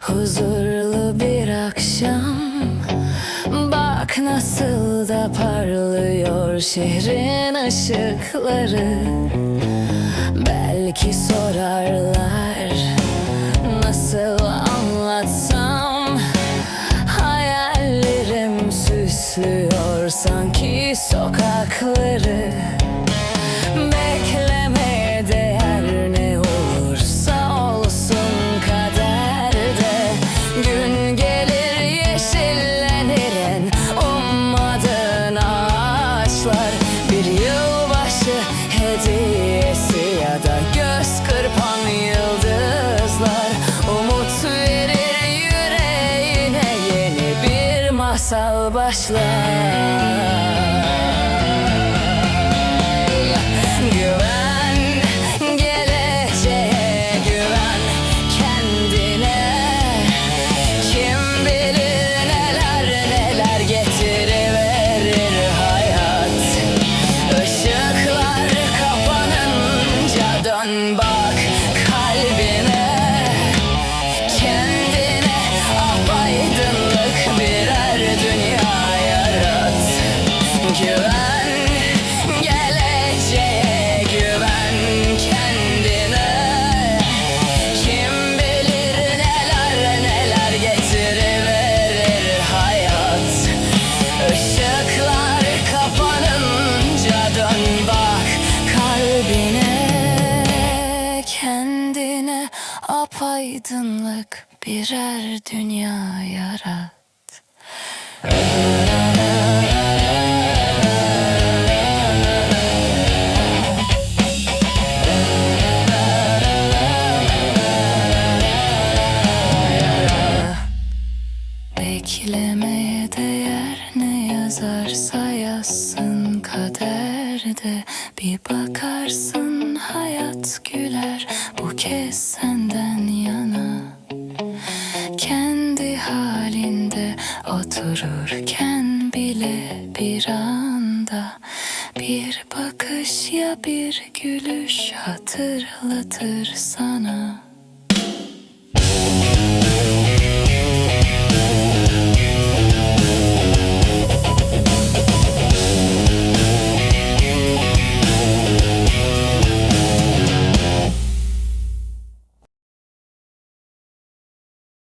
Huzurlu bir akşam. Bak nasıl da parlıyor şehrin ışıkları. Belki sorarlar Nasıl anlatsam? Hayallerim süslüyor sanki sokakları masal başlar apaydınlık birer dünya yarat. Beklemeye değer ne yazarsa yazsın kaderde Bir bakarsın hayat güler bu kez senden yana. Kendi halinde otururken bile bir anda Bir bakış ya bir gülüş hatırlatır sana